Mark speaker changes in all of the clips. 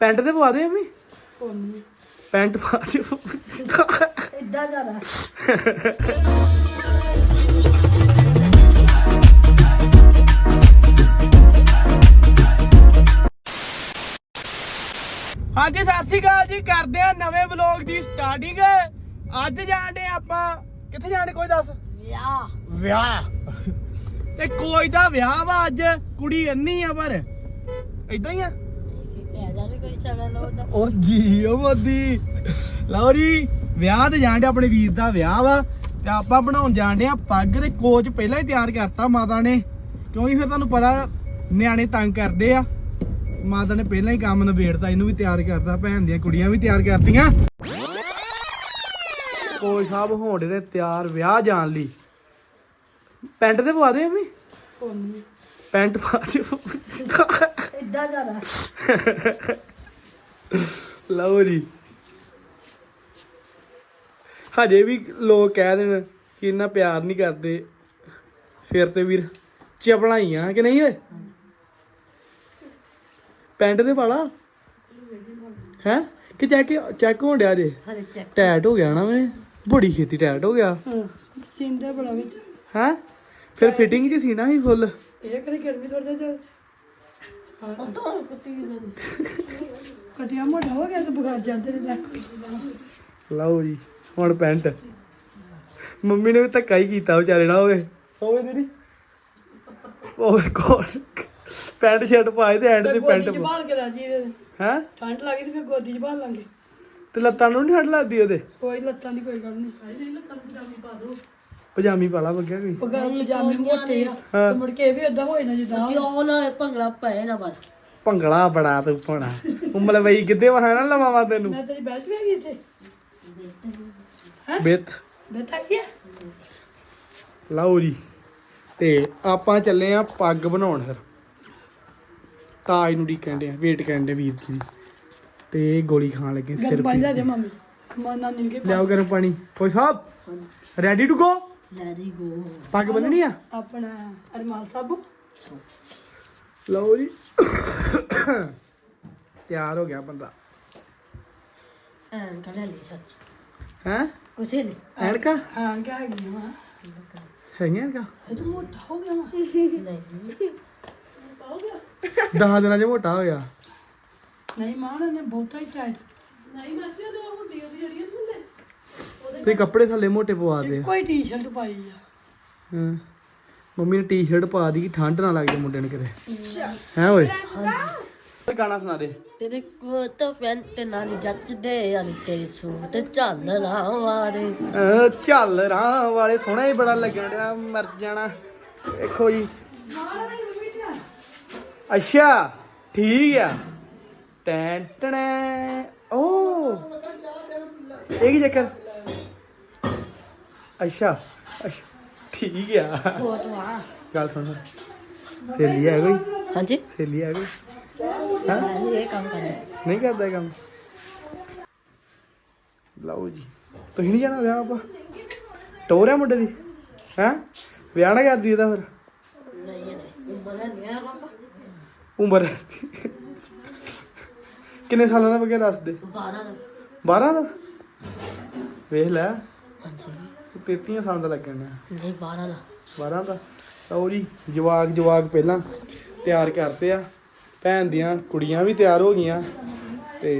Speaker 1: Pant ਤੇ ਪਵਾ ਦੇ ਅੰਮੀ
Speaker 2: ਕੋਨੀ
Speaker 1: ਪੈਂਟ ਪਾ ਦਿਓ।
Speaker 2: ਇੱਦਾਂ ਜਾਣਾ
Speaker 1: ਹਾਂਜੀ ਸਤਿ ਸ਼੍ਰੀ ਅਕਾਲ ਜੀ। ਕਰਦੇ ਆ ਨਵੇਂ ਵਲੌਗ ਦੀ ਸਟਾਰਟਿੰਗ ਅੱਜ ਜਾਣਦੇ ਆਪਾਂ ਕਿੱਥੇ ਜਾਣੇ ਕੋਈ ਦੱਸ?
Speaker 2: ਵਿਆਹ।
Speaker 1: ਵਿਆਹ। ਤੇ ਕੋਈ ਦਾ ਵਿਆਹ ਵਾ ਅੱਜ ਕੁੜੀ ਅੰਨੀ ਆ ਪਰ। ਇਦਾਂ ਹੀ ਆ
Speaker 2: ਕਹਿ ਜਾਣੇ ਕੋਈ ਚਵਲ ਉਹਦਾ
Speaker 1: ਉਹ ਜੀ ਉਹ ਮੋਦੀ। ਲਓ ਜੀ ਵਿਆਹ ਤੇ ਜਾਣਦੇ ਆਪਣੇ ਵੀਰ ਦਾ ਵਿਆਹ ਵਾ ਤੇ ਆਪਾਂ ਬਣਾਉਣ ਜਾਣਦੇ ਆ ਪੱਗ ਤੇ ਕੋਚ ਪਹਿਲਾਂ ਹੀ ਤਿਆਰ ਕਰਤਾ ਮਾਤਾ ਨੇ। ਕਿਉਂਕਿ ਫਿਰ ਤੁਹਾਨੂੰ ਪਤਾ ਨਿਆਣੇ ਤੰਗ ਕਰਦੇ ਆ। ਮਾਤਾ ਨੇ ਪਹਿਲਾਂ ਹੀ ਕੰਮ ਨਿਬੇੜਤਾ ਇਹਨੂੰ ਵੀ ਤਿਆਰ ਕਰਤਾ ਭੈਣ ਦੀਆਂ ਕੁੜੀਆਂ ਵੀ ਤਿਆਰ ਕਰਤੀਆਂ। ਕੋਚ ਸਾਹਿਬ ਹੋਣ ਨੇ ਤਿਆਰ ਵਿਆਹ ਜਾਣ ਲਈ। ਪੈਂਟ ਤੇ ਪਵਾ ਦੇ ਅਮੀ
Speaker 2: ਕੋਨੀ
Speaker 1: ਪੈਂਟ ਪਾ ਦਿਓ।
Speaker 2: ਇੱਦਾਂ ਜਾਣਾ
Speaker 1: ਲਓ ਜੀ। ਹਜੇ ਵੀ ਲੋਕ ਕਹਿ ਦੇਣ ਕਿ ਇੰਨਾ ਪਿਆਰ ਨਹੀਂ ਕਰਦੇ। ਫਿਰ ਤੇ ਵੀਰ ਚਪਲਾਈਆਂ ਕਿ ਨਹੀਂ ਓਏ? ਪੈਂਟ ਤੇ ਪਾਲਾ ਹੈ? ਕਿ ਚੈੱਕ ਚੈੱਕ ਹੋਣ ਡਿਆ ਜੇ?
Speaker 2: ਚੈੱਕ
Speaker 1: ਟੈਟ ਹੋ ਗਿਆ ਨਾ ਮੈਂ ਬੜੀ ਛੇਤੀ ਟੈਟ ਹੋ ਗਿਆ।
Speaker 2: ਹਾਂ। ਸਿੰਦਾ ਬੜਾ ਵਿੱਚ।
Speaker 1: ਹੈ? ਫਿਰ ਫਿਟਿੰਗ ਜੀ ਸੀ ਨਾ ਹੀ ਫੁੱਲ?
Speaker 2: ਇਹ ਕਦੇ ਗਰਮੀ ਥੋੜਾ ਜਿਹਾ ਹਾਂ ਤਾਂ ਕੁੱਤੀ ਦੀ ਕਟਿਆ ਮੋਟਾ ਹੋ ਗਿਆ ਤਾਂ ਬੁਖਾਰ ਜਾਂਦੇ ਨੇ
Speaker 1: ਲਓ ਜੀ ਹੁਣ ਪੈਂਟ। ਮੰਮੀ ਨੇ ਵੀ ਧੱਕਾ ਹੀ ਕੀਤਾ ਵਿਚਾਰੇ ਨਾਲ ਹੋਵੇ ਹੋਵੇ ਦੀਦੀ। ਹੋਵੇ ਕੋਲ ਪੈਂਟ ਸ਼ਰਟ ਪਾਏ ਤੇ ਐਂਡ ਤੇ ਪੈਂਟ
Speaker 2: ਗੋਦੀ ਚ ਕੇ ਰਾਜੀ
Speaker 1: ਹੈ?
Speaker 2: ਠੰਡ ਲੱਗੀ ਤੇ ਫਿਰ ਗੋਦੀ ਚ ਬਾਲ ਲਾਂਗੇ।
Speaker 1: ਤੇ ਲੱਤਾਂ ਨੂੰ ਨਹੀਂ ਠੰਡ ਲੱਗਦੀ ਉਹਦੇ?
Speaker 2: ਕੋਈ ਲੱਤਾਂ ਦੀ ਕੋਈ ਗੱਲ ਨਹੀਂ ਲੱਤਾਂ ਪਜਾਮੀ ਪਾ ਦੋ
Speaker 1: ਪਜਾਮੀ ਪਾਲਾ ਬੱਗਿਆ ਕੋਈ
Speaker 2: ਪਜਾਮੇ ਮੋਟੇ। ਆ
Speaker 1: ਹਾਂ।
Speaker 2: ਤੇ ਮੁੜ ਕੇ ਇਹ ਵੀ ਏਦਾਂ ਹੋਏ ਨਾ ਜਿੱਦਾਂ
Speaker 3: ਕਿਉਂ ਨਾ ਭੰਗੜਾ ਪਏ ਨਾ ਪਰ
Speaker 1: ਭੰਗੜਾ ਬੜਾ ਤੂੰ ਪਣਾ ਉਮਲ ਵਈ ਕਿੱਦੇ ਵਹਾਣਾ ਲਵਾਵਾ ਤੈਨੂੰ।
Speaker 2: ਮੈਂ ਤੇਰੀ ਬੈਠ ਵੀ ਹੈਗੀ ਇੱਥੇ।
Speaker 1: ਬਿੱਤ।
Speaker 2: ਬੈਠਾ ਗਿਆ
Speaker 1: ਲਓ ਜੀ। ਤੇ ਆਪਾਂ ਚੱਲੇ ਆ ਪੱਗ ਬਣਾਉਣ ਫਿਰ। ਤਾਜ ਨੂੰ ਡੀਕਣ ਦੇ ਵੇਟ ਕਰਨ ਦੇ ਵੀਰ ਜੀ ਦੀ। ਤੇ ਗੋਲੀ ਖਾਣ ਲੱਗੇ ਸਿਰ
Speaker 2: ਗਰਮ ਪਾਣੀ
Speaker 1: ਪੀੜ
Speaker 2: ਲੈ ਮੰਮੀ। ਮਾਨਾ ਨਹੀਂ ਕੇ
Speaker 1: ਲਿਆਓ ਗਰਮ ਪਾਣੀ। ਕੋਈ ਸਾਹਿਬ ਰੈਡੀ ਟੂ ਗੋ
Speaker 3: ਲੈਰੀ ਗੋ
Speaker 1: ਪੱਗ ਬੰਨਣੀ ਆ?
Speaker 2: ਆਪਣਾ ਅਰਮਾਨ ਸਾਬੂ।
Speaker 1: ਲਓ ਜੀ। ਤਿਆਰ ਹੋ ਗਿਆ ਬੰਦਾ।
Speaker 3: ਐਨ ਕਢ ਲਈ ਸੱਚ
Speaker 1: ਹੈ?
Speaker 3: ਕੁਛ ਨਹੀਂ।
Speaker 1: ਐਨਕਾ?
Speaker 2: ਹਾਂ ਕਿਆ ਹੈਗੀ ਵਾ।
Speaker 1: ਹੈਗੀਆਂ ਐਨਕਾ?
Speaker 2: ਇਹ ਤਾਂ ਮੋਟਾ ਹੋ ਗਿਆ ਵਾ।
Speaker 3: ਨਹੀਂ।
Speaker 1: ਦਸ ਦਿਨਾਂ ਚ ਮੋਟਾ ਹੋ ਗਿਆ।
Speaker 2: ਨਹੀਂ ਮਾਂ ਨੇ ਬਹੁਤਾ ਹੀ ਟਾਈਟ
Speaker 1: ਤੇ ਕੱਪੜੇ ਥੱਲੇ ਮੋਟੇ ਪਵਾ ਦੇ।
Speaker 2: ਕੋਈ ਟੀ-ਸ਼ਰਟ ਪਾਈ ਆ।
Speaker 1: ਹਾਂ। ਮੰਮੀ ਨੇ ਟੀ-ਸ਼ਰਟ ਪਾ ਦੀ ਕਿ ਠੰਡ ਨਾ ਲੱਗ ਮੁੰਡੇ ਨੂੰ ਕਿਤੇ। ਹੈ ਓਏ? ਗਾਣਾ ਸੁਣਾ ਦੇ।
Speaker 3: ਤੇਰੇ ਕੋਟ ਪੈਂਟ ਨਾਲ ਜੱਚਦੇ ਯਾਨੀ ਤੇਰੇ ਸੂਟ ਝਾਲਣਾ ਵਾਰੇ
Speaker 1: ਅਹ ਚੱਲ ਰਾਂ ਵਾਲੇ ਸੋਹਣਾ ਹੀ ਬੜਾ ਲੱਗਣ ਡਿਆ ਮਰ ਜਾਣਾ। ਦੇਖੋ ਜੀ। ਅੱਛਾ ਠੀਕ ਆ। ਟੈਂ ਟਣੈ ਓ। ਇਹ ਕੀ ਚੱਕਰ? ਅੱਛਾ ਅੱਛਾ ਠੀਕ ਆ। ਗੱਲ ਸੁਣ। ਸਹੇਲੀ ਹੈ ਕੋਈ
Speaker 3: ਹਾਂਜੀ।
Speaker 1: ਸਹੇਲੀ ਹੈ ਕੋਈ ਹਾਂ?
Speaker 3: ਇਹ ਕੰਮ ਕਰਨਾ
Speaker 1: ਨਹੀਂ ਕਰਦਾ ਇਹ ਕੰਮ? ਲਓ ਜੀ। ਤੁਸੀਂ ਨਹੀਂ ਜਾਣਾ ਵਿਆਹ ਆਪਾਂ? ਟੋਰ ਹੈ ਮੁੰਡੇ ਦੀ? ਹੈ? ਵਿਆਹ ਨਾ ਕਰਦੀ ਇਹਦਾ ਫਿਰ।
Speaker 3: ਨਹੀਂ ਇਹ ਉਮਰ ਪਾਪਾ।
Speaker 1: ਕਿੰਨੇ ਸਾਲਾਂ ਦਾ ਬਗਿਆ ਦੱਸ ਦੇ?
Speaker 3: 12 ਨਾ
Speaker 1: 12 ਦਾ? ਵੇਖ ਲੈ।
Speaker 3: ਹਾਂਜੀ।
Speaker 1: 33 ਸਾਲ ਦਾ ਲੱਗਣ
Speaker 3: ਨਹੀਂ 12 ਨਾ
Speaker 1: 12 ਦਾ? ਲਓ ਜੀ ਜਵਾਗ ਜਵਾਗ ਪਹਿਲਾਂ ਤਿਆਰ ਕਰਤੇ ਆ। ਭੈਣ ਦੀਆਂ ਕੁੜੀਆਂ ਵੀ ਤਿਆਰ ਹੋ ਗਈਆਂ। ਤੇ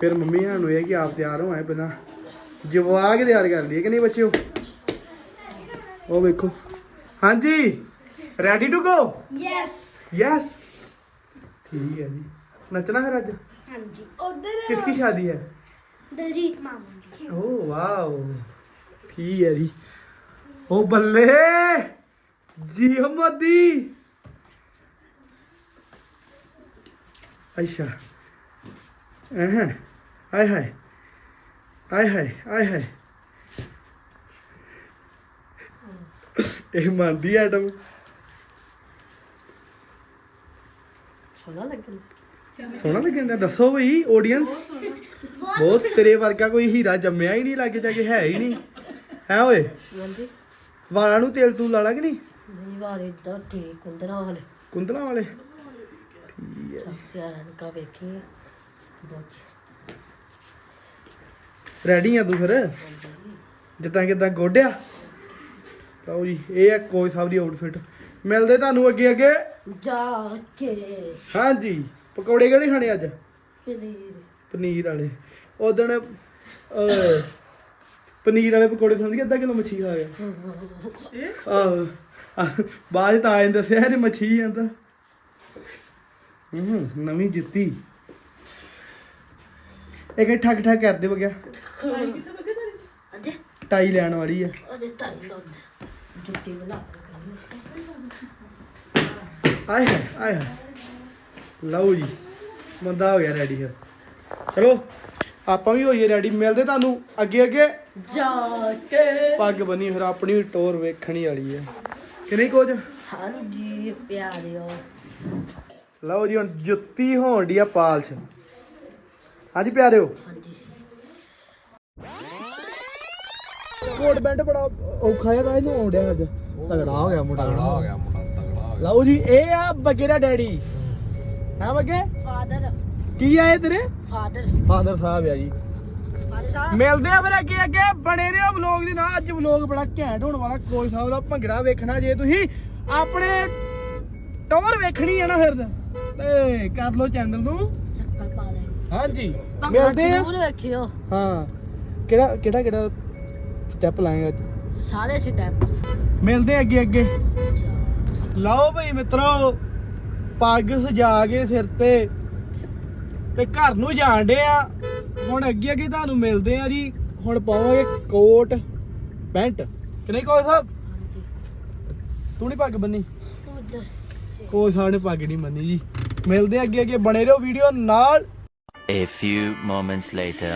Speaker 1: ਫਿਰ ਮੰਮੀ ਸਾਨੂੰ ਇਹ ਕਿ ਆਪ ਤਿਆਰ ਹੋਏ ਪਹਿਲਾਂ। ਜਵਾਗ ਤਿਆਰ ਕਰ ਲਈਏ ਕਿ ਨਹੀਂ ਬੱਚਿਓ? ਉਹ ਵੇਖੋ। ਹਾਂਜੀ ready to go
Speaker 4: yes
Speaker 1: yes ਠੀਕ ਹੈ ਜੀ। ਨੱਚਣਾ ਫਿਰ ਅੱਜ?
Speaker 4: ਹਾਂਜੀ ਉਧਰ
Speaker 1: ਕਿਸ ਦੀ ਸ਼ਾਦੀ ਹੈ?
Speaker 4: ਦਲਜੀਤ ਮਾਮੂ ਦੀ।
Speaker 1: ਓ ਵਾਓ। ਠੀਕ ਹੈ ਜੀ? ਓ ਬੱਲੇ! ਜੀ ਹਮਦੀ! ਅੱਛਾ। ਹਾਂ ਆਏ ਹਾਏ ਆਏ ਹਾਏ ਆਏ ਹਾਏ। ਇਹ ਮੰਦੀ ਐਟਮ
Speaker 3: ਸੋਹਣਾ ਲੱਗਦਾ
Speaker 1: ਸੋਹਣਾ ਲੱਗਣ ਦਾ ਦੱਸੋ ਬਈ ਆਡੀਅנס ਬਹੁਤ ਤੇਰੇ ਵਰਗਾ ਕੋਈ ਹੀਰਾ ਜੰਮਿਆ ਹੀ ਨਹੀਂ ਲੱਗੇ ਜਾ ਕੇ ਹੈ ਹੀ ਨਹੀਂ। ਹੈ ਓਏ?
Speaker 3: ਹਾਂਜੀ।
Speaker 1: ਵਾਲਾਂ ਨੂੰ ਤੇਲ ਤੂੰ ਲਾ ਲਾ ਕਿ ਨਹੀਂ?
Speaker 3: ਨਹੀਂ ਵਾਰੇ ਇਦਾਂ ਠੀਕ ਨਾ ਵਾਲੇ।
Speaker 1: ਕੁੰਦਲਾ ਵਾਲੇ?
Speaker 3: ਸੱਚਿਆਨ ਕਾ ਵੇਖੀ। ਬਹੁਤ
Speaker 1: ਰੈਡੀ ਆ ਤੂੰ ਫਿਰ? ਜਿੱਦਾਂ ਕਿਦਾਂ ਗੋਡਿਆ? ਲਓ ਜੀ ਇਹ ਹੈ ਕੋਚ ਸਾਹਿਬ ਦੀ ਆਊਟਫਿਟ ਮਿਲਦੇ ਤੁਹਾਨੂੰ ਅੱਗੇ ਅੱਗੇ।
Speaker 3: ਜਾ ਕੇ।
Speaker 1: ਹਾਂਜੀ ਪਕੌੜੇ ਕਿਹੜੇ ਖਾਣੇ ਅੱਜ?
Speaker 3: ਪਨੀਰ।
Speaker 1: ਪਨੀਰ ਵਾਲੇ। ਉਦਣ ਪਨੀਰ ਵਾਲੇ ਪਕੌੜੇ ਸਮਝ ਕੇ ਅੱਧਾ ਕਿਲੋ ਮੱਛੀ ਖਾ ਗਿਆ। ਆਹੋ। ਆਹ, ਬਾਅਦ 'ਚ ਤਾਂ ਆਏ ਦੱਸਿਆ ਜੇ ਮੱਛੀ ਜਾਂਦਾ ਹੂੰ ਨਵੀਂ ਜੁੱਤੀ। ਇੱਕ ਠੱਕ ਠੱਕ ਕਰਦੇ ਵਗਿਆ
Speaker 3: ਅਜੇ
Speaker 1: ਟਾਈ ਲੈਣ ਵਾਲੀ ਆ।
Speaker 3: ਅਜੇ ਤਾਈ ਲੋਦ ਜੁੱਤੀ ਬਣਾ
Speaker 1: ਆਏ ਹਾਏ ਆਏ ਹਾਏ। ਲਓ ਜੀ ਬੰਦਾ ਹੋ ਗਿਆ ਰੈਡੀ ਫਿਰ। ਚਲੋ। ਆਪਾਂ ਵੀ ਹੋਈਏ ਰੈਡੀ ਮਿਲਦੇ ਤੁਹਾਨੂੰ ਅੱਗੇ ਅੱਗੇ।
Speaker 3: ਜਾ ਕੇ।
Speaker 1: ਪੱਗ ਬੰਨੀ ਫਿਰ ਆਪਣੀ ਵੀ ਟੋਰ ਵੇਖਣੀ ਵਾਲੀ ਹੈ। ਕਿ ਨਹੀਂ ਕੁਝ
Speaker 3: ਹਾਂਜੀ ਪਿਆਰਿਓ।
Speaker 1: ਲਓ ਜੀ ਹੁਣ ਜੁੱਤੀ ਹੋਣ ਦੀ ਆ ਪਾਲਸ਼। ਹਾਂਜੀ ਪਿਆਰਿਓ।
Speaker 3: ਹਾਂਜੀ।
Speaker 1: ਕੋਟ ਬੈਂਡ ਬੜਾ ਔਖਾ ਜਿਹਾ ਤਾਂ ਇਹਨੂੰ ਆਉਂਦਿਆ ਅੱਜ। ਤਗੜਾ ਹੋ ਗਿਆ ਮੁੰਡਾ। ਤਗੜਾ ਹੋ ਗਿਆ ਲਓ ਜੀ ਇਹ ਆ ਬੱਗੇ ਦਾ ਡੈਡੀ। ਹਾਂ ਬੱਗੇ?
Speaker 3: ਫਾਦਰ
Speaker 1: ਕੀ ਆ ਇਹ ਤੇਰੇ?
Speaker 3: ਫਾਦਰ।
Speaker 1: ਫਾਦਰ ਸਾਹਿਬ ਆ ਜੀ।
Speaker 3: ਫਾਦਰ ਸਾਹਿਬ।
Speaker 1: ਮਿਲਦੇ ਆ ਫਿਰ ਅੱਗੇ ਅੱਗੇ। ਬਣੇ ਰਹੋ ਵਲੌਗ ਦੇ ਨਾਲ। ਅੱਜ ਵਲੌਗ ਬੜਾ ਘੈਂਟ ਹੋਣ ਵਾਲਾ। ਕੋਚ ਸਾਹਿਬ ਦਾ ਭੰਗੜਾ ਵੇਖਣਾ ਜੇ ਤੁਸੀਂ। ਆਪਣੇ ਟੌਰ ਵੇਖਣੀ ਹੈ ਨਾ ਫਿਰ ਤੇ। ਕਰ ਲਓ ਚੈਨਲ ਨੂੰ।
Speaker 3: ਸ਼ੱਕਰ ਪਾ ਲੈ।
Speaker 1: ਹਾਂਜੀ।
Speaker 3: ਮਿਲਦੇ
Speaker 1: ਮਿਲਦੇ ਆ।
Speaker 3: ਜ਼ਰੂਰ ਵੇਖਿਓ।
Speaker 1: ਹਾਂ। ਕਿਹੜਾ ਕਿਹੜਾ ਕਿਹੜਾ ਸਟੈਪ ਲਾਏਗਾ ਅੱਜ?
Speaker 3: ਸਾਰੇ ਸਟੈਪ
Speaker 1: ਮਿਲਦੇ ਆ ਅੱਗੇ ਅੱਗੇ। ਲਓ ਭਈ ਮਿੱਤਰੋ। ਪੱਗ ਸਜਾ ਕੇ ਸਿਰ ਤੇ। ਤੇ ਘਰ ਨੂੰ ਜਾਣ ਡੇ ਆ। ਹੁਣ ਅੱਗੇ ਅੱਗੇ ਤੁਹਾਨੂੰ ਮਿਲਦੇ ਆ ਜੀ। ਹੁਣ ਪਾਵਾਂਗੇ ਕੋਟ ਪੈਂਟ। ਕਿ ਨਹੀਂ ਕੋਚ ਸਾਹਿਬ?
Speaker 3: ਹਾਂਜੀ।
Speaker 1: ਤੂੰ ਨਹੀਂ ਪੱਗ ਬੰਨੀ? ਕੋਚ ਸਾਹਿਬ ਨੇ ਪੱਗ ਨਹੀਂ ਬੰਨੀ ਜੀ। ਮਿਲਦੇ ਆ ਅੱਗੇ ਅੱਗੇ। ਬਣੇ ਰਹੋ ਵੀਡੀਓ ਨਾਲ।
Speaker 5: A few moments later.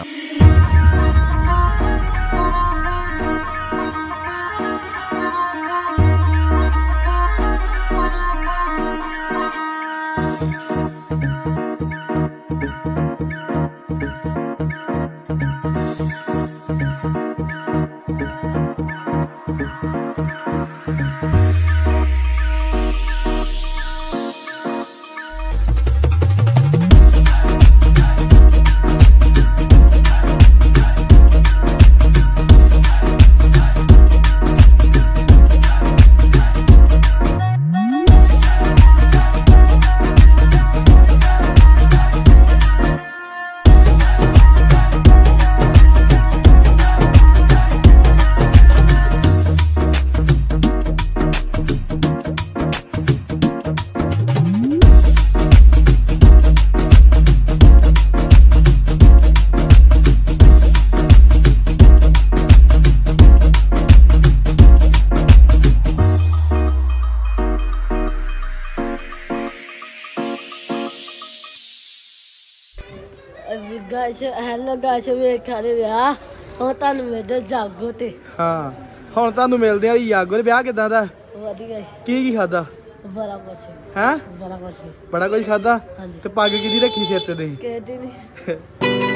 Speaker 3: Guys hello guys ਵੇਖਾ ਦੇ ਵਿਆਹ। ਹੁਣ ਤੁਹਾਨੂੰ ਜਾਗੋ ਤੇ।
Speaker 1: ਹਾਂ ਹੁਣ ਤੁਹਾਨੂੰ ਮਿਲਦੇ ਆ ਜੀ ਯਾਗੋ ਦੇ ਵਿਆਹ ਕਿਦਾਂ ਦਾ?
Speaker 3: ਵਧੀਆ ਜੀ,
Speaker 1: ਕੀ ਕੀ ਖਾਦਾ
Speaker 3: ਬੜਾ ਕੁਛ।
Speaker 1: ਹੈ?
Speaker 3: ਬੜਾ ਕੁਛ।
Speaker 1: ਬੜਾ ਕੁਝ ਖਾਦਾ
Speaker 3: ਹਾਂਜੀ।
Speaker 1: ਤੇ ਪੱਗ ਕਿਹਦੀ ਰੱਖੀ ਸਿਰ ਤੇ ਤੁਸੀਂ?
Speaker 3: ਕਹਿੰਦੇ ਨਹੀਂ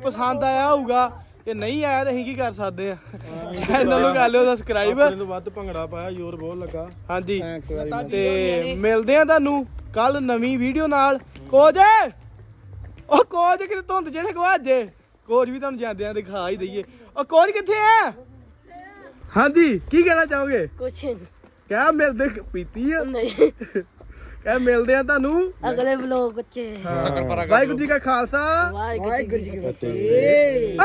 Speaker 1: ਪਸੰਦ ਆਇਆ ਹੋਊਗਾ ਤੇ ਨਹੀਂ ਆਇਆ ਤੇ ਅਸੀਂ ਕੀ ਕਰ ਸਕਦੇ ਆ? ਚੈਨਲ ਨੂੰ ਕਰ ਲਿਓ ਸਬਸਕ੍ਰਾਈਬ
Speaker 6: ਤੋਂ ਵੱਧ ਭੰਗੜਾ ਪਾਇਆ ਜ਼ੋਰ ਬਹੁਤ ਲੱਗਾ।
Speaker 1: ਹਾਂਜੀ। ਤੇ ਮਿਲਦੇ ਆ ਤੁਹਾਨੂੰ ਕੱਲ ਨਵੀਂ ਵੀਡੀਓ ਨਾਲ। ਕੋਚ ਉਹ ਕੋਚ ਕਿ ਧੁੰਦ ਜਿਹੜੇ ਕੋ ਅੱਜ ਕੋਚ ਵੀ ਤੁਹਾਨੂੰ ਜਾਂਦਿਆਂ ਦਿਖਾ ਹੀ ਦਈਏ। ਉਹ ਕੋਚ ਕਿੱਥੇ ਆ? ਹਾਂਜੀ ਕੀ ਕਹਿਣਾ ਚਾਹੋਗੇ?
Speaker 3: ਕੁਛ ਨੀ।
Speaker 1: ਕਹਿ ਮਿਲਦੇ ਪੀਤੀ ਆ।
Speaker 3: ਨਹੀਂ।
Speaker 1: ਕਹ ਮਿਲਦੇ ਆ ਤੁਹਾਨੂੰ।
Speaker 3: ਅਗਲੇ ਵਲੋਗ 'ਚ।
Speaker 1: ਸ਼ਕਰਪਰਾ ਕਰ ਵਾਹਿਗੁਰੂ ਜੀ ਕਾ ਖਾਲਸਾ।
Speaker 3: ਵਾਹਿਗੁਰੂ ਜੀ ਕੀ ਫਤਿਹ।
Speaker 1: ਏ